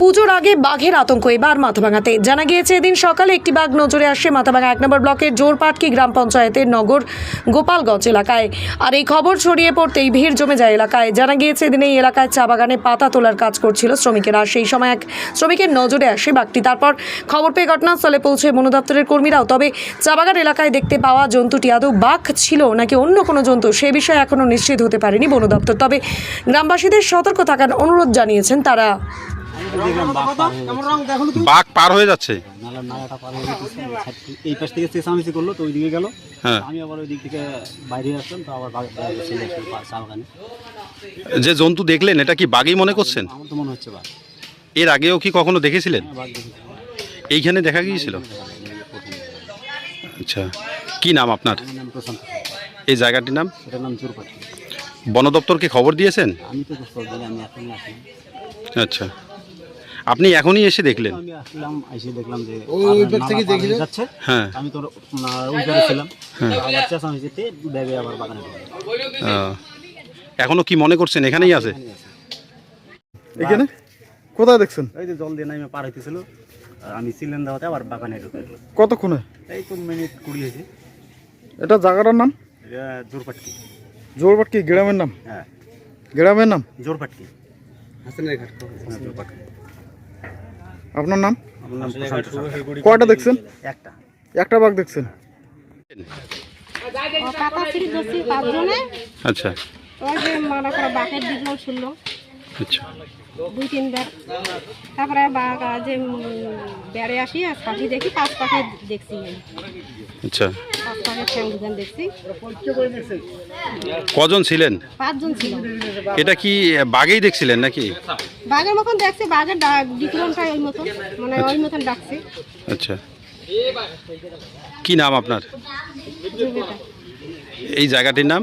পুজোর আগে বাঘের আতঙ্ক, এবার মাথাভাঙাতে। জানা গিয়েছে, এদিন সকালে একটি বাঘ নজরে আসে মাথাভাঙা এক নম্বর ব্লকের জোরপাটকি গ্রাম পঞ্চায়েতের নগর গোপালগঞ্জ এলাকায়। আর এই খবর ছড়িয়ে পড়তেই ভিড় জমে যায় এলাকায়। জানা গিয়েছে, এদিন এই এলাকায় চা বাগানে পাতা তোলার কাজ করছিল শ্রমিকেরা। সেই সময় এক শ্রমিকের নজরে আসে বাঘটি। তারপর খবর পেয়ে ঘটনাস্থলে পৌঁছে বন দপ্তরের কর্মীরাও। তবে চা বাগান এলাকায় দেখতে পাওয়া জন্তুটি আদৌ বাঘ ছিল নাকি অন্য কোনো জন্তু, সে বিষয়ে এখনও নিশ্চিত হতে পারেনি বন দপ্তর। তবে গ্রামবাসীদের সতর্ক থাকার অনুরোধ জানিয়েছেন তারা। বাঘ পার হয়ে যাচ্ছে। বাঘ পার হয়ে যাচ্ছে। নালা নালাটা পার হয়ে এই পাশ থেকে চেঁচামেচি করল তো ওই দিকে গেল। হ্যাঁ। আমি আবার ওই দিক থেকে বাইরে আসলাম তো আবার যে জন্তু দেখলেন এটা কি বাঘই মনে করছেন? আমার তো মনে হচ্ছে বাঘ। এর আগেও কি কখনো দেখেছিলেন? হ্যাঁ, বাঘ দেখেছি। এইখানে দেখা গিয়েছিল? আচ্ছা কি নাম আপনার? আমার নাম প্রশান্ত এই জায়গাটির নাম? বন দপ্তরকে খবর দিয়েছেন? আচ্ছা। আপনি এখনই এসে দেখলেন? আমি আসলাম এসে দেখলাম যে ওই থেকে যাচ্ছে। হ্যাঁ। আমি তো ওই ছিলাম। আবার ব্যাগে আবার বাগানে এখনও কি মনে করছেন এখানেই আছে? এখানে? কোথায় দেখছেন? এই যে জল দিয়ে নামে পার হইতেছিল আর আমি সিলেন দেওয়াতে আবার বাগানে ঢুকে কতক্ষণে? এই তো মিনিট কুড়ি হয়েছে। এটা জায়গাটার নাম? এটা জোরপাটকি। জোরবাটকি গ্রামের নাম? হ্যাঁ। গ্রামের নাম? জোরপাটকি। হাসানের ঘাট জোরপাটকি। আপনার নাম। কয়টা দেখছেন? একটা। একটা বাঘ দেখছেন। আচ্ছা। ওই যে মনে করা বাঘের দিকেও শুনলো আচ্ছা দুই তিনবার তারপরে যে বেড়ে আসি আর পাখি দেখি পাঁচ পাখি দেখছি আচ্ছা। পাঁচ ঠ্যাং দেখছি। কজন ছিলেন? পাঁচজন ছিল। এটা কি বাঘেই দেখছিলেন নাকি? বাঘের মতন দেখছি বাঘের ডাক ডিক্রমটাই ওই মতন মানে ওই মতন ডাকছে। আচ্ছা। কি নাম আপনার? এই জায়গাটির নাম?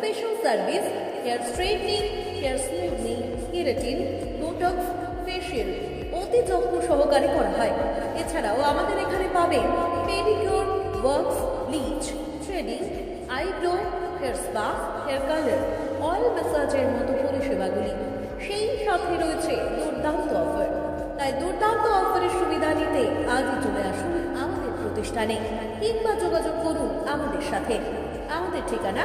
Special service hair straightening hair smoothening keratin botox facial অতি যত্ন সহকারে করা হয়। এছাড়াও আমাদের এখানে পাবেন pedicure works bleach threading eyebrow hair spa hair colour oil ম্যাসাজের মতো পরিষেবাগুলি। সেই সাথে রয়েছে দুর্দান্ত অফার তাই দুর্দান্ত অফারের সুবিধা নিতে আজই চলে আসুন আমাদের প্রতিষ্ঠানে কিংবা যোগাযোগ করুন আমাদের সাথে। আমাদের ঠিকানা